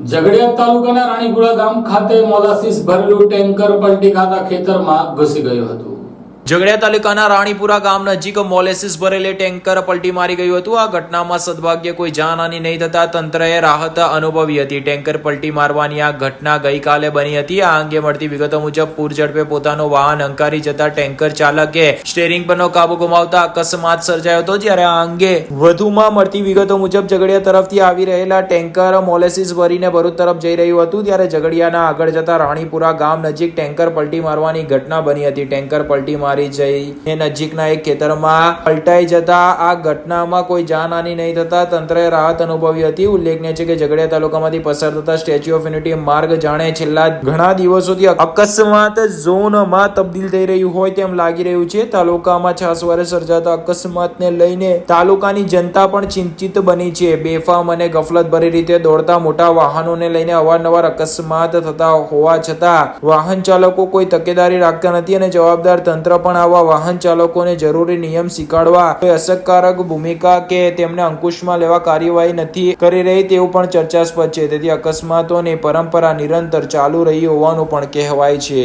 ઝઘડિયા તાલુકાના રાણીપુરા ગામ ખાતે મોલાસીસ ભરેલું ટેન્કર પલટી ખાતા ખેતરમાં ઘૂસી ગયું હતું. ઝઘડિયા તાલુકાના રાણીપુરા ગામ નજીક મોલેસિસ ભરેલી ટેન્કર પલટી મારી ગયું હતું. આ ઘટનામાં સદભાગ્ય કોઈ જાનહાની નહીં થતા તંત્રએ રાહત અનુભવી હતી. ટેન્કર પલટી મારવાની આ ઘટના ગઈકાલે બની હતી. આ અંગે મળતી વિગતો મુજબ પૂર ઝડપે પોતાનું વાહન અંકારી જતા ટેન્કર ચાલકે સ્ટેરિંગ પરનો કાબુ ગુમાવતા અકસ્માત સર્જાયો હતો. જ્યારે આ અંગે વધુમાં મળતી વિગતો મુજબ ઝઘડિયા તરફથી આવી રહેલા ટેન્કર મોલેસિસ ભરીને ભરૂચ તરફ જઈ રહ્યું હતું. ત્યારે ઝઘડિયાના આગળ જતા રાણીપુરા ગામ નજીક ટેન્કર પલટી મારવાની ઘટના બની હતી. ટેન્કર પલટી મારી જઈ. નજીકના એક ખેતરમાં પલટાઈ જતા આ ઘટનામાં કોઈ જાનહાની નહીં થતા તંત્રએ રાહત અનુભવી હતી. ઉલ્લેખનીય છે કે ઝઘડિયા તાલુકામાંથી પસાર થતા સ્ટેચ્યુ ઓફ યુનિટી માર્ગ જાણે છેલ્લા ઘણા દિવસોથી અકસ્માત ઝોનમાં તબદીલ થઈ રહ્યું હોય તેમ લાગી રહ્યું છે. તાલુકામાં છાસવારે સર્જાતા અકસ્માતને લઈને તાલુકાની જનતા પણ ચિંતિત બની છે. બેફામ અને ગફલતભરી રીતે દોડતા મોટા વાહનોને લઈને અવારનવાર અકસ્માત થતા હોવા છતાં વાહન ચાલકો કોઈ તકેદારી રાખતા નથી અને જવાબદાર તંત્ર પણ આવા વાહન ચાલકોને જરૂરી નિયમ શીખવાડવા કોઈ અસરકારક ભૂમિકા કે તેમને અંકુશમાં લેવા કાર્યવાહી નથી કરી રહી તેવું પણ ચર્ચાસ્પદ છે. તેથી અકસ્માતોની પરંપરા નિરંતર ચાલુ રહી હોવાનું પણ કહેવાય છે.